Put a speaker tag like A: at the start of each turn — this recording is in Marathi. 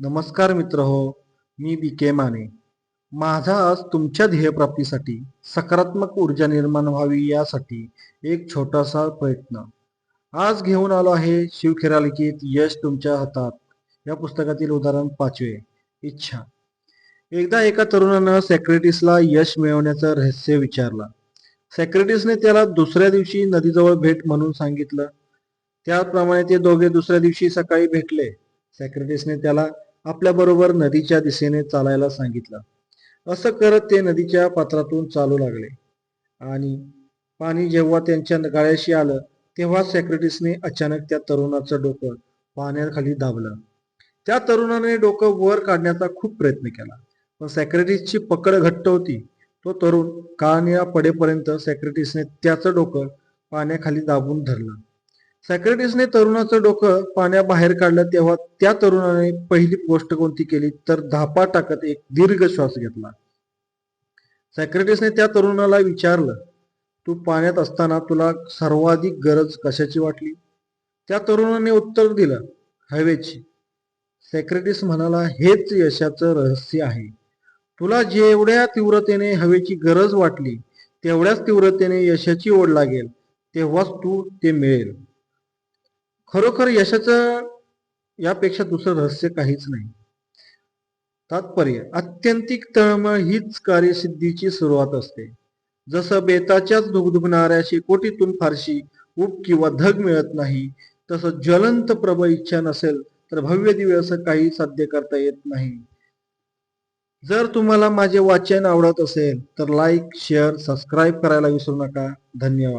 A: नमस्कार मित्र हो मी बी के माने. माझा आज तुमच्या ध्येयप्राप्तीसाठी सकारात्मक ऊर्जा निर्माण व्हावी यासाठी एक छोटासा प्रयत्न. आज घेऊन आलो आहे शिवखेरा लिखित यश तुमच्या हातात. या पुस्तकातील उदाहरण पाचवे इच्छा. एकदा एका तरुणानं सॅक्रेटिसला यश मिळवण्याचं रहस्य विचारलं. सॅक्रेटिसने त्याला दुसऱ्या दिवशी नदीजवळ भेट म्हणून सांगितलं. त्याप्रमाणे ते दोघे दुसऱ्या दिवशी सकाळी भेटले. सॅक्रेटिसने त्याला आपल्याबरोबर नदीच्या दिशेने चालायला सांगितलं. असं करत ते नदीच्या पात्रातून चालू लागले. आणि पाणी जेव्हा त्यांच्या गाळ्याशी आलं तेव्हा सॅक्रेटिसने अचानक त्या तरुणाचं डोकं पाण्याखाली दाबलं. त्या तरुणाने डोकं वर काढण्याचा खूप प्रयत्न केला. पण सॅक्रेटिसची पकड घट्ट होती. तो तरुण काळनिळा पडेपर्यंत सॅक्रेटिसने त्याचं डोकं पाण्याखाली दाबून धरलं. सॅक्रेटिसने तरुणाचं डोकं पाण्याबाहेर काढलं तेव्हा त्या तरुणाने पहिली गोष्ट कोणती केली? तर धापा टाकत एक दीर्घ श्वास घेतला. सॅक्रेटिसने त्या तरुणाला विचारलं तू पाण्यात असताना तुला सर्वाधिक गरज कशाची वाटली? त्या तरुणाने उत्तर दिलं हवेची. सॅक्रेटिस म्हणाला हेच यशाचं रहस्य आहे. तुला जेवढ्या तीव्रतेने हवेची गरज वाटली तेवढ्याच तीव्रतेने यशाची ओढ लागेल. तेव्हाच तू ते मिळेल. खरोखर यशाचं यापेक्षा दुसरं रहस्य काहीच नाही. तात्पर्य अत्यंतिक तळमळ हीच कार्यसिद्धीची सुरुवात असते. जसं बेताच्याच दुगदुगणाऱ्या शेकोटीतून फारशी ऊब किंवा धग मिळत नाही तसं ज्वलंत प्रबळ इच्छा नसेल तर भव्य दिव्य असं काही साध्य करता येत नाही. जर तुम्हाला माझे वाचन आवडत असेल तर लाईक शेअर सबस्क्राईब करायला विसरू नका. धन्यवाद.